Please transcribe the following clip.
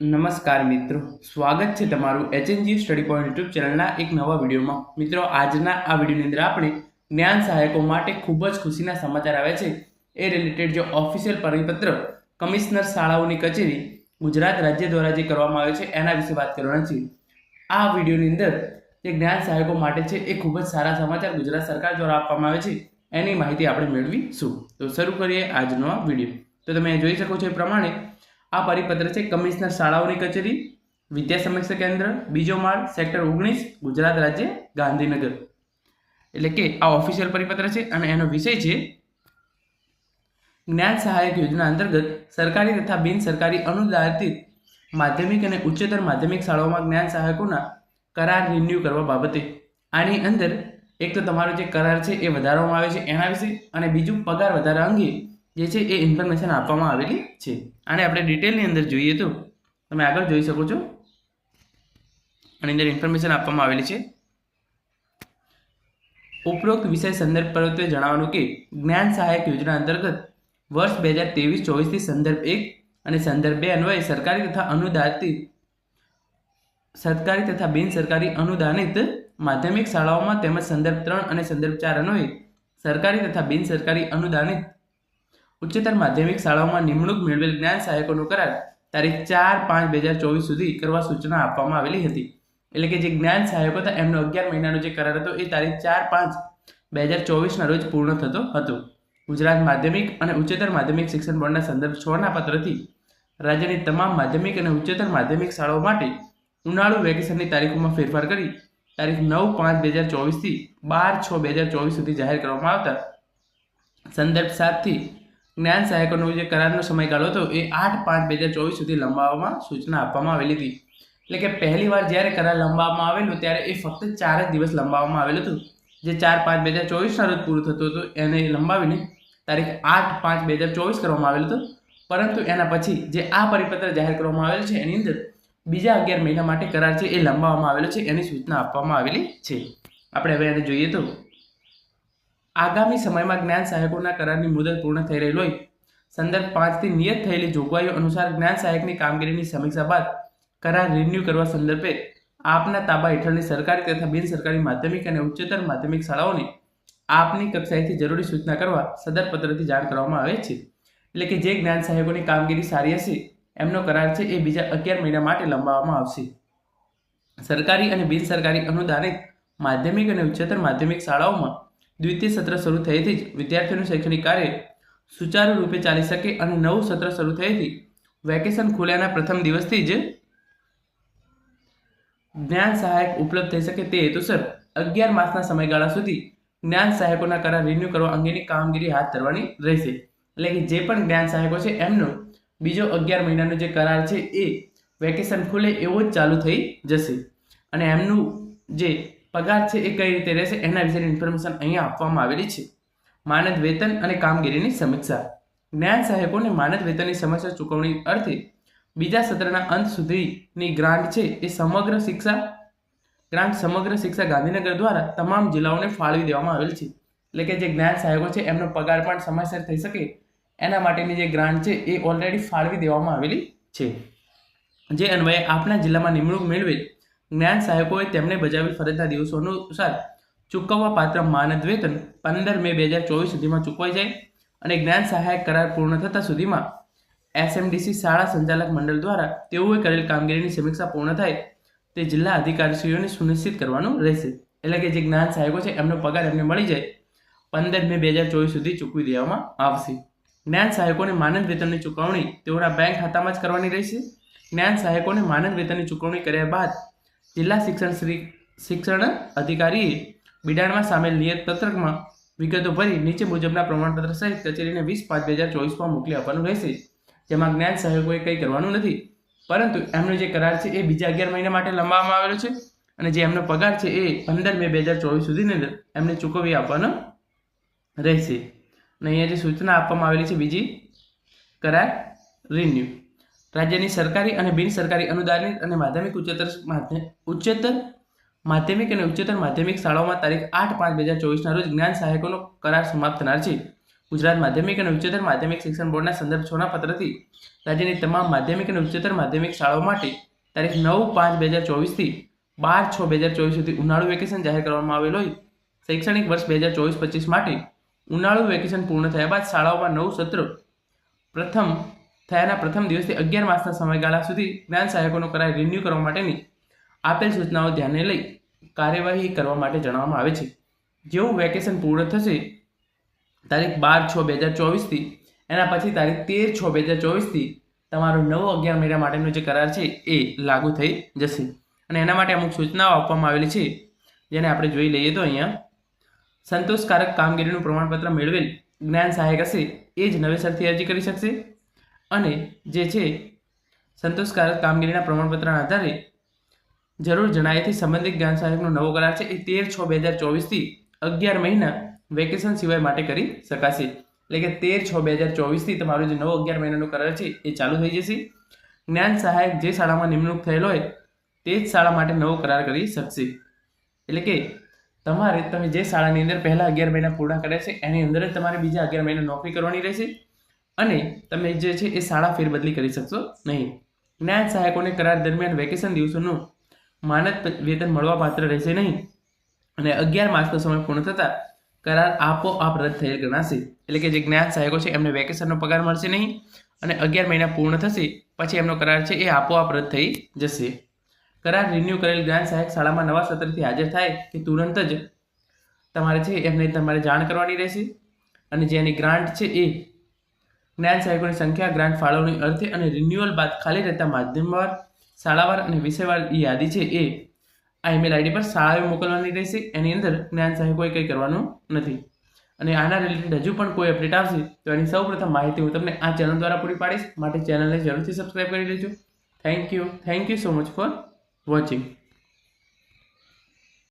નમસ્કાર મિત્રો. સ્વાગત છે તમારું એચએનજી સ્ટડી પોઈન્ટ યુટ્યુબ ચેનલના એક નવા વિડીયોમાં. મિત્રો, આજના આ વિડીયોની અંદર આપણે જ્ઞાન સહાયકો માટે ખૂબ જ ખુશીના સમાચાર આવે છે. એ રિલેટેડ જે ઓફિશિયલ પરિપત્ર કમિશનર શાળાઓની કચેરી ગુજરાત રાજ્ય દ્વારા જે કરવામાં આવે છે, એના વિશે વાત કરવાના છે આ વિડીયોની અંદર જે જ્ઞાન સહાયકો માટે છે, એ ખૂબ જ સારા સમાચાર ગુજરાત સરકાર દ્વારા આપવામાં આવે છે. એની માહિતી આપણે મેળવીશું. તો શરૂ કરીએ આજનો આ વીડિયો. તો તમે જોઈ શકો છો એ પ્રમાણે આ પરિપત્ર છે કમિશનર શાળાઓની કચેરી, વિદ્યા સમીક્ષા કેન્દ્ર, બીજો માળ, સેક્ટર ઓગણીસ, ગુજરાત રાજ્ય, ગાંધીનગર. એટલે કે આ ઓફિશિયલ પરિપત્ર છે અને એનો વિષય છે, જ્ઞાન સહાયક યોજના અંતર્ગત સરકારી તથા બિન સરકારી અનુદાનિત માધ્યમિક અને ઉચ્ચતર માધ્યમિક શાળાઓમાં જ્ઞાન સહાયકોના કરાર રિન્યૂ કરવા બાબતે. આની અંદર એક તો તમારો જે કરાર છે એ વધારવામાં આવે છે એના વિશે અને બીજું પગાર વધારા અંગે જે છે એ ઇન્ફોર્મેશન આપવામાં આવેલી છે. આને આપણે ડિટેલની અંદર જોઈએ તો તમે આગળ જોઈ શકો છો. આની અંદર ઇન્ફોર્મેશન આપવામાં આવેલી છે. ઉપરોક્ત વિષય સંદર્ભ પર્વતે જણાવવાનું કે જ્ઞાન સહાયક યોજના અંતર્ગત વર્ષ બે હજાર ત્રેવીસ ચોવીસથી સંદર્ભ એક અને સંદર્ભ બે અન્વયે સરકારી તથા અનુદાનિત સરકારી તથા બિન સરકારી અનુદાનિત માધ્યમિક શાળાઓમાં તેમજ સંદર્ભ ત્રણ અને સંદર્ભ ચાર અન્વયે સરકારી તથા બિન સરકારી અનુદાનિત ઉચ્ચતર માધ્યમિક શાળાઓમાં નિમણૂક મેળવેલ જ્ઞાન સહાયકોનો કરાર તારીખ ચાર પાંચ બે હજાર ચોવીસ સુધી કરવા સૂચના આપવામાં આવેલી હતી. એટલે કે જે જ્ઞાન સહાયકો હતા, એમનો અગિયાર મહિનાનો જે કરાર હતો, એ તારીખ ચાર પાંચ બે હજાર ચોવીસના રોજ પૂર્ણ થતો હતો. ગુજરાત માધ્યમિક અને ઉચ્ચતર માધ્યમિક શિક્ષણ બોર્ડના સંદર્ભ છના પત્રથી રાજ્યની તમામ માધ્યમિક અને ઉચ્ચતર માધ્યમિક શાળાઓ માટે ઉનાળુ વેકેશનની તારીખોમાં ફેરફાર કરી તારીખ નવ પાંચ બે હજાર ચોવીસથી બાર છ બે હજાર ચોવીસ સુધી જાહેર કરવામાં આવતા સંદર્ભ સાતથી જ્ઞાન સહાયકોનો જે કરારનો સમયગાળો હતો, એ આઠ પાંચ બે હજાર ચોવીસ સુધી લંબાવવામાં સૂચના આપવામાં આવેલી હતી. એટલે કે પહેલી વાર જ્યારે કરાર લંબાવવામાં આવેલો, ત્યારે એ ફક્ત ચાર જ દિવસ લંબાવવામાં આવેલું હતું. જે ચાર પાંચ બે હજાર ચોવીસના રોજ પૂરું થતું હતું, એને લંબાવીને તારીખ આઠ પાંચ બે હજાર ચોવીસ કરવામાં આવેલું હતું. પરંતુ એના પછી જે આ પરિપત્ર જાહેર કરવામાં આવેલ છે, એની અંદર બીજા અગિયાર મહિના માટે કરાર છે એ લંબાવવામાં આવેલો છે, એની સૂચના આપવામાં આવેલી છે. આપણે હવે એને જોઈએ તો આગામી સમયમાં જ્ઞાન સહાયકોના કરારની મુદત પૂર્ણ થઈ રહેલ હોય. સંદર્ભ પાંચથી નિયત થયેલી જોગવાઈઓ અનુસાર જ્ઞાન સહાયકની કામગીરીની સમીક્ષા બાદ કરાર રિન્યૂ કરવા સંદર્ભે આપના તાબા હેઠળની સરકારી તથા બિન સરકારી માધ્યમિક અને ઉચ્ચતર માધ્યમિક શાળાઓને આપની કક્ષાએથી જરૂરી સૂચના કરવા સદર પત્રથી જાણ કરવામાં આવે છે. એટલે કે જે જ્ઞાન સહાયકોની કામગીરી સારી હશે, એમનો કરાર છે એ બીજા અગિયાર મહિના માટે લંબાવવામાં આવશે. સરકારી અને બિન સરકારી અનુદાનિત માધ્યમિક અને ઉચ્ચતર માધ્યમિક શાળાઓમાં દ્વિતીય સત્ર શરૂ થયેથી જ વિદ્યાર્થીઓનું શૈક્ષણિક કાર્ય સુચારુ રૂપે ચાલી શકે અને નવું સત્ર શરૂ થયેથી વેકેશન ખુલ્યાના પ્રથમ દિવસથી જ જ્ઞાન સહાયક ઉપલબ્ધ થઈ શકે તે હેતુસર અગિયાર માસના સમયગાળા સુધી જ્ઞાન સહાયકોના કરાર રિન્યૂ કરવા અંગેની કામગીરી હાથ ધરવાની રહેશે. એટલે કે જે પણ જ્ઞાન સહાયકો છે, એમનો બીજો અગિયાર મહિનાનો જે કરાર છે, એ વેકેશન ખુલે એવો જ ચાલુ થઈ જશે. અને એમનું જે પગાર છે એ કઈ રીતે રહેશે એના વિશેની ઇન્ફોર્મેશન અહીંયા આપવામાં આવેલી છે. માનદ વેતન અને કામગીરીની સમીક્ષા. જ્ઞાન સહાયકોને માનદ વેતનની સમસ્યા ચૂકવણી અર્થે બીજા સત્રના અંત સુધીની ગ્રાન્ટ છે એ સમગ્ર શિક્ષા, ગ્રાન્ટ સમગ્ર શિક્ષા ગાંધીનગર દ્વારા તમામ જિલ્લાઓને ફાળવી દેવામાં આવેલ છે. એટલે કે જે જ્ઞાન સહાયકો છે એમનો પગાર પણ સમયસર થઈ શકે એના માટેની જે ગ્રાન્ટ છે એ ઓલરેડી ફાળવી દેવામાં આવેલી છે. જે અન્વયે આપના જિલ્લામાં નિમણૂક મેળવેલ જ્ઞાન સહાયકોએ તેમને બજાવેલ ફરજના દિવસો અનુસાર ચૂકવવા પાત્ર માનદ વેતન પંદર મે બે હજાર ચોવીસ સુધીમાં ચૂકવાઈ જાય અને જ્ઞાન સહાયક કરાર પૂર્ણ થતાં સુધીમાં એસએમડીસી શાળા સંચાલક મંડળ દ્વારા તેઓએ કરેલ કામગીરીની સમીક્ષા પૂર્ણ થાય તે જિલ્લા અધિકારીશ્રીઓને સુનિશ્ચિત કરવાનું રહેશે. એટલે કે જે જ્ઞાન સહાયકો છે, એમનો પગાર એમને મળી જાય પંદર મે બે હજાર ચોવીસ સુધી ચૂકવી દેવામાં આવશે. જ્ઞાન સહાયકોને માનદ વેતનની ચૂકવણી તેઓના બેંક ખાતામાં જ કરવાની રહેશે. જ્ઞાન સહાયકોને માનદ વેતનની ચૂકવણી કર્યા બાદ જિલ્લા શિક્ષણ શ્રી શિક્ષણ અધિકારીએ બિડાણમાં સામેલ નિયત પત્રકમાં વિગતો ભરી નીચે મુજબના પ્રમાણપત્ર સહિત કચેરીને વીસ પાંચ બે હજાર ચોવીસમાં મોકલી આપવાનું રહેશે. જેમાં જ્ઞાન સહાયકોએ કંઈ કરવાનું નથી. પરંતુ એમનો જે કરાર છે એ બીજા અગિયાર મહિના માટે લંબાવવામાં આવેલો છે અને જે એમનો પગાર છે એ પંદર મે બે હજાર ચોવીસ સુધીની અંદર એમને ચૂકવી આપવાનો રહેશે. અને અહીંયા જે સૂચના આપવામાં આવેલી છે બીજી કરાર રિન્યુ. રાજ્યની સરકારી અને બિન સરકારી અનુદાનિત અને માધ્યમિક ઉચ્ચતર ઉચ્ચતર માધ્યમિક અને ઉચ્ચતર માધ્યમિક શાળાઓમાં તારીખ આઠ પાંચ બે હજાર ચોવીસના રોજ જ્ઞાન સહાયકોનો કરાર સમાપ્ત થનાર છે. ગુજરાત માધ્યમિક અને ઉચ્ચતર માધ્યમિક શિક્ષણ બોર્ડના સંદર્ભ છોના પત્રથી રાજ્યની તમામ માધ્યમિક અને ઉચ્ચતર માધ્યમિક શાળાઓ માટે તારીખ નવ પાંચ બે હજાર ચોવીસથી બાર છ બે હજાર ચોવીસ સુધી ઉનાળુ વેકેશન જાહેર કરવામાં આવેલ હોય. શૈક્ષણિક વર્ષ બે હજાર ચોવીસ પચીસ માટે ઉનાળુ વેકેશન પૂર્ણ થયા બાદ શાળાઓમાં નવું સત્ર પ્રથમ થયાના પ્રથમ દિવસથી અગિયાર માસના સમયગાળા સુધી જ્ઞાન સહાયકોનો કરાર રિન્યૂ કરવા માટેની આપેલ સૂચનાઓ ધ્યાને લઈ કાર્યવાહી કરવા માટે જણાવવામાં આવે છે. જેવું વેકેશન પૂર્ણ થશે, તારીખ બાર છ બે હજાર ચોવીસથી, એના પછી તારીખ તેર છ બે હજાર ચોવીસથી તમારો નવો અગિયાર મહિના માટેનો જે કરાર છે એ લાગુ થઈ જશે. અને એના માટે અમુક સૂચનાઓ આપવામાં આવેલી છે. જેને આપણે જોઈ લઈએ તો અહીંયા, સંતોષકારક કામગીરીનું પ્રમાણપત્ર મેળવેલ જ્ઞાન સહાયક હશે એ જ નવેસરથી અરજી કરી શકશે. અને જે છે, સંતોષકારક કામગીરીના પ્રમાણપત્રના આધારે જરૂર જણાયેથી સંબંધિત જ્ઞાન સહાયકનો નવો કરાર છે એ તેર છ બે હજાર ચોવીસથી અગિયાર મહિના વેકેશન સિવાય માટે કરી શકાશે. એટલે કે તેર છ બે હજાર ચોવીસથી તમારો જે નવો અગિયાર મહિનાનો કરાર છે એ ચાલુ થઈ જશે. જ્ઞાન સહાયક જે શાળામાં નિમણૂક થયેલ હોય તે જ શાળા માટે નવો કરાર કરી શકશે. એટલે કે તમારે તમે જે શાળાની અંદર પહેલા અગિયાર મહિના પૂર્ણ કર્યા છે, એની અંદર જ તમારે બીજા અગિયાર મહિના નોકરી કરવાની રહેશે. અને તમે જે છે એ શાળા ફેરબદલી કરી શકશો નહીં. જ્ઞાન સહાયકોને કરાર દરમિયાન વેકેશન દિવસોનું માનદ વેતન મળવાપાત્ર રહેશે નહીં. અને અગિયાર માર્ચનો સમય પૂર્ણ થતાં કરાર આપોઆપ રદ થયેલ ગણાશે. એટલે કે જે જ્ઞાન સહાયકો છે એમને વેકેશનનો પગાર મળશે નહીં અને અગિયાર મહિના પૂર્ણ થશે, પછી એમનો કરાર છે એ આપોઆપ રદ થઈ જશે. કરાર રિન્યૂ કરેલ જ્ઞાન સહાયક શાળામાં નવા સત્રથી હાજર થાય કે તુરંત જ તમારે છે એમને તમારે જાણ કરવાની રહેશે. અને જે એની ગ્રાન્ટ છે એ જ્ઞાન સહાયકોની સંખ્યા, ગ્રાન્ટ ફાળવણી અર્થે અને રિન્યુઅલ બાદ ખાલી રહેતા માધ્યમવાર, શાળાવાર અને વિષયવાર યાદી છે એ. આ ઈમેલ આઈડી પર શાળાએ મોકલવાની રહેશે. એની અંદર જ્ઞાન સહાયકોએ કંઈ કરવાનું નથી. અને આના રિલેટેડ હજુ પણ કોઈ અપડેટ આવશે, તો એની સૌપ્રથમ માહિતી હું તમને આ ચેનલ દ્વારા પૂરી પાડીશ. માટે ચેનલને જરૂરથી સબસ્ક્રાઈબ કરી લેજો. Thank you thank you so much for watching